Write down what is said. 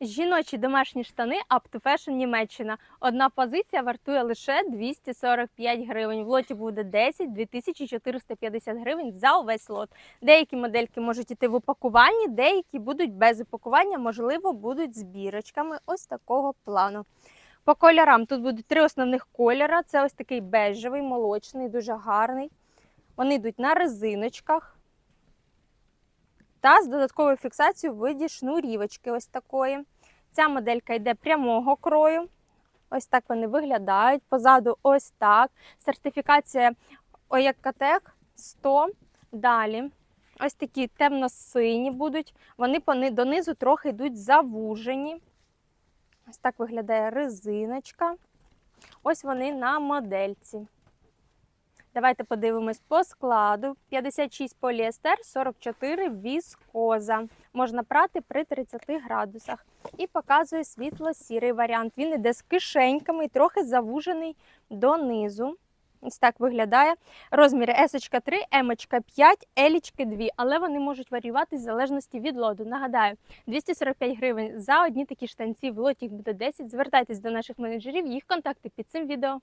Жіночі домашні штани Up to Fashion Німеччина. Одна позиція вартує лише 245 гривень. В лоті буде 10 2450 гривень за увесь лот. Деякі модельки можуть іти в упакуванні, деякі будуть без упакування, можливо, будуть з бірочками ось такого плану. По кольорам тут будуть три основних кольора. Це ось такий бежевий, молочний, дуже гарний. Вони йдуть на резиночках та з додатковою фіксацією в виді шнурівочки ось такої. Ця моделька йде прямого крою. Ось так вони виглядають. Позаду ось так. Сертифікація ОЯКТЕК 100. Далі. Ось такі темно-сині будуть. Вони донизу трохи йдуть завужені. Ось так виглядає резиночка. Ось вони на модельці. Давайте подивимось по складу. 56 поліестер, 44 віскоза. Можна прати при 30 градусах. І показує світло-сірий варіант. Він іде з кишеньками і трохи завужений донизу. Ось так виглядає. Розміри S 3, M 5, L 2, але вони можуть варіюватися в залежності від лоду. Нагадаю, 245 гривень за одні такі штанці. В лоті буде 10. Звертайтесь до наших менеджерів, їх контакти під цим відео.